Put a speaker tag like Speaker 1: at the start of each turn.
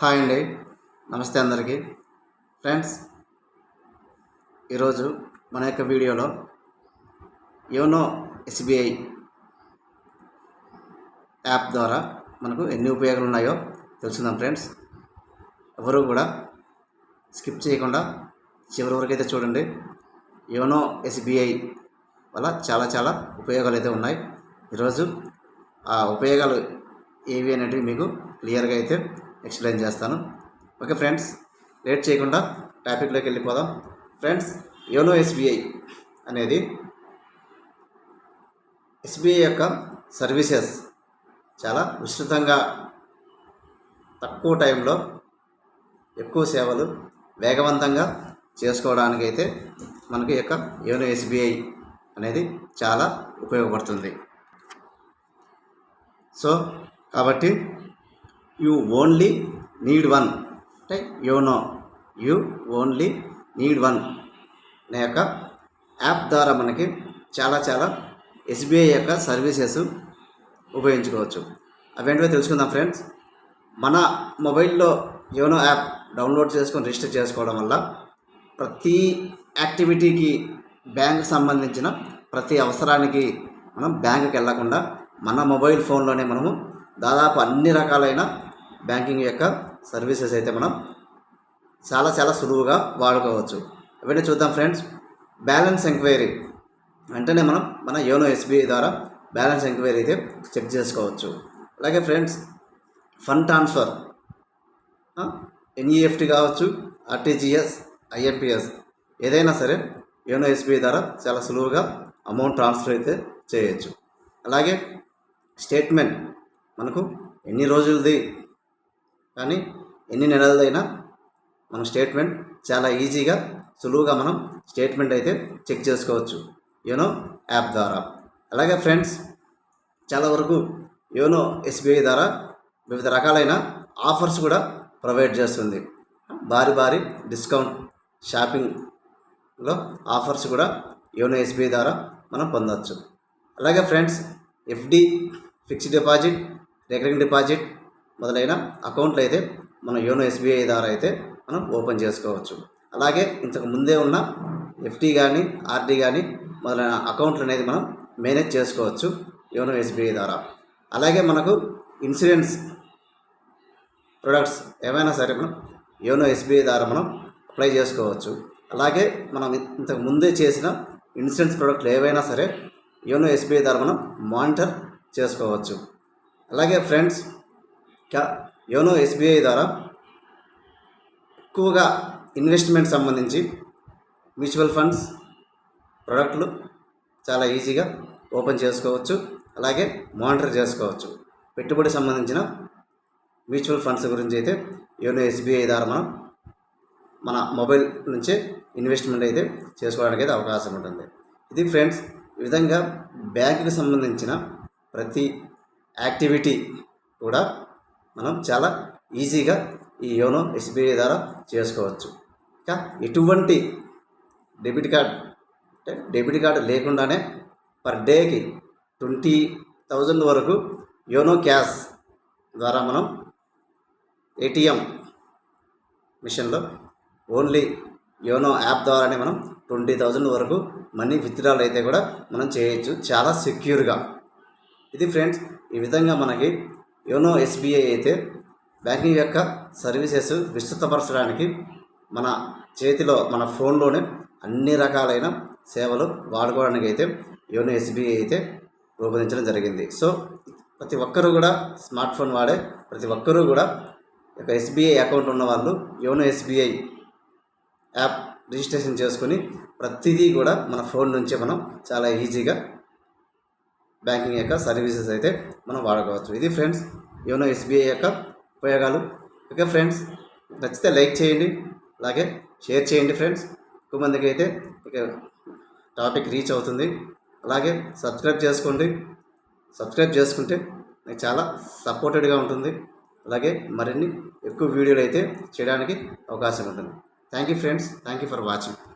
Speaker 1: Hi అండి. నమస్తే అందరికీ. ఫ్రెండ్స్ ఈరోజు మన యొక్క వీడియోలో యోనో ఎస్బీఐ యాప్ ద్వారా మనకు ఎన్ని ఉపయోగాలు ఉన్నాయో తెలుసుకుందాం ఫ్రెండ్స్. ఎవరు కూడా స్కిప్ చేయకుండా చివరి వరకు అయితే చూడండి. యోనో ఎస్బీఐ వల్ల చాలా చాలా ఉపయోగాలు అయితే ఉన్నాయి. ఈరోజు ఆ ఉపయోగాలు ఏవి అనేటివి మీకు క్లియర్గా అయితే ఎక్స్ప్లెయిన్ చేస్తాను. ఓకే ఫ్రెండ్స్ లేట్ చేయకుండా టాపిక్లోకి వెళ్ళిపోదాం. ఫ్రెండ్స్ యోనో ఎస్బీఐ అనేది ఎస్బీఐ యొక్క సర్వీసెస్ చాలా విస్తృతంగా తక్కువ టైంలో ఎక్కువ సేవలు వేగవంతంగా చేసుకోవడానికి అయితే మనకి యొక్క యోనో ఎస్బీఐ అనేది చాలా ఉపయోగపడుతుంది. సో కాబట్టి యూ ఓన్లీ నీడ్ వన్. అంటే YONO you only need one. అనే యొక్క యాప్ ద్వారా మనకి చాలా చాలా ఎస్బీఐ యొక్క సర్వీసెస్ ఉపయోగించుకోవచ్చు. అవేంటివో తెలుసుకుందాం ఫ్రెండ్స్. మన మొబైల్లో యోనో యాప్ డౌన్లోడ్ చేసుకొని రిజిస్టర్ చేసుకోవడం వల్ల ప్రతి యాక్టివిటీకి బ్యాంక్ సంబంధించిన ప్రతి అవసరానికి మనం బ్యాంకుకి వెళ్ళకుండా మన మొబైల్ ఫోన్లోనే మనము దాదాపు అన్ని రకాలైన బ్యాంకింగ్ యొక్క సర్వీసెస్ అయితే మనం చాలా చాలా సులువుగా వాడుకోవచ్చు. అవన్నీ చూద్దాం ఫ్రెండ్స్. బ్యాలెన్స్ ఎంక్వైరీ వెంటనే మనం మన యోనో ఎస్బీఐ ద్వారా బ్యాలెన్స్ ఎంక్వైరీ అయితే చెక్ చేసుకోవచ్చు. అలాగే ఫ్రెండ్స్ ఫండ్ ట్రాన్స్ఫర్. ఎన్ఈఎఫ్టీ కావచ్చు ఆర్టీజీఎస్ ఐఎంపిఎస్ ఏదైనా సరే యోనో ఎస్బీఐ ద్వారా చాలా సులువుగా అమౌంట్ ట్రాన్స్ఫర్ అయితే చేయొచ్చు. అలాగే స్టేట్మెంట్ మనకు ఎన్ని రోజులది కానీ ఎన్ని నెలలదైనా మన స్టేట్మెంట్ చాలా ఈజీగా సులువుగా మనం స్టేట్మెంట్ అయితే చెక్ చేసుకోవచ్చు. యోనో యాప్ ద్వారా. అలాగే ఫ్రెండ్స్ చాలా వరకు యోనో ఎస్బీఐ ద్వారా వివిధ రకాలైన ఆఫర్స్ కూడా ప్రొవైడ్ చేస్తుంది. భారీ భారీ డిస్కౌంట్ షాపింగ్లో ఆఫర్స్ కూడా యోనో ఎస్బీఐ ద్వారా మనం పొందవచ్చు అలాగే friends FD fixed deposit recurring deposit మొదలైన అకౌంట్లు అయితే మన యోనో ఎస్బీఐ ద్వారా అయితే మనం ఓపెన్ చేసుకోవచ్చు. అలాగే ఇంతకు ముందే ఉన్న ఎఫ్డి కానీ ఆర్డి కానీ మొదలైన అకౌంట్లు అనేది మనం మేనేజ్ చేసుకోవచ్చు యోనో ఎస్బీఐ ద్వారా. అలాగే మనకు ఇన్సూరెన్స్ ప్రొడక్ట్స్ ఏమైనా సరే మనం యోనో ఎస్బీఐ ద్వారా మనం అప్లై చేసుకోవచ్చు. అలాగే మనం ఇంతకు ముందే చేసిన ఇన్సూరెన్స్ ప్రొడక్ట్లు ఏవైనా సరే యోనో ఎస్బీఐ ద్వారా మనం మానిటర్ చేసుకోవచ్చు. అలాగే ఫ్రెండ్స్ యోనో ఎస్బీఐ ద్వారా ఎక్కువగా ఇన్వెస్ట్మెంట్ సంబంధించి మ్యూచువల్ ఫండ్స్ ప్రొడక్ట్లు చాలా ఈజీగా ఓపెన్ చేసుకోవచ్చు. అలాగే మానిటర్ చేసుకోవచ్చు. పెట్టుబడి సంబంధించిన మ్యూచువల్ ఫండ్స్ గురించి అయితే యోనో ఎస్బీఐ ద్వారా మనం మన మొబైల్ నుంచే ఇన్వెస్ట్మెంట్ అయితే చేసుకోవడానికి అయితే అవకాశం ఉంటుంది. ఇది ఫ్రెండ్స్ ఈ విధంగా బ్యాంకుకి సంబంధించిన ప్రతి యాక్టివిటీ కూడా మనం చాలా ఈజీగా ఈ యోనో ఎస్బీఐ ద్వారా చేసుకోవచ్చు. ఇంకా ఎటువంటి డెబిట్ కార్డ్ అంటే డెబిట్ కార్డు లేకుండానే పర్ డేకి ట్వంటీ థౌజండ్ వరకు యోనో క్యాష్ ద్వారా మనం ఏటీఎం మిషన్లో ఓన్లీ యోనో యాప్ ద్వారానే మనం ట్వంటీ థౌజండ్ వరకు మనీ విత్డ్రాల్ అయితే కూడా మనం చేయొచ్చు. చాలా సెక్యూర్గా. ఇది ఫ్రెండ్స్ ఈ విధంగా మనకి యోనో ఎస్బీఐ అయితే బ్యాంకింగ్ యొక్క సర్వీసెస్ విస్తృతపరచడానికి మన చేతిలో మన ఫోన్లోనే అన్ని రకాలైన సేవలు వాడుకోవడానికి అయితే యోనో ఎస్బీఐ అయితే రూపొందించడం జరిగింది. సో ప్రతి ఒక్కరూ కూడా స్మార్ట్ ఫోన్ వాడే ప్రతి ఒక్కరూ కూడా ఒక ఎస్బీఐ అకౌంట్ ఉన్న వాళ్ళు యోనో ఎస్బీఐ యాప్ రిజిస్ట్రేషన్ చేసుకొని ప్రతిదీ కూడా మన ఫోన్ నుంచే మనం చాలా ఈజీగా బ్యాంకింగ్ యొక్క సర్వీసెస్ అయితే మనం వాడుకోవచ్చు. ఇది ఫ్రెండ్స్ యోనో ఎస్బీఐ యొక్క ఉపయోగాలు. ఓకే ఫ్రెండ్స్ నచ్చితే లైక్ చేయండి అలాగే షేర్ చేయండి ఫ్రెండ్స్. ఎక్కువ మందికి అయితే ఇక టాపిక్ రీచ్ అవుతుంది. అలాగే సబ్స్క్రైబ్ చేసుకోండి. సబ్స్క్రైబ్ చేసుకుంటే నాకు చాలా సపోర్టెడ్గా ఉంటుంది. అలాగే మరిన్ని ఎక్కువ వీడియోలు అయితే చేయడానికి అవకాశం ఉంటుంది. Thank you friends thank you for watching.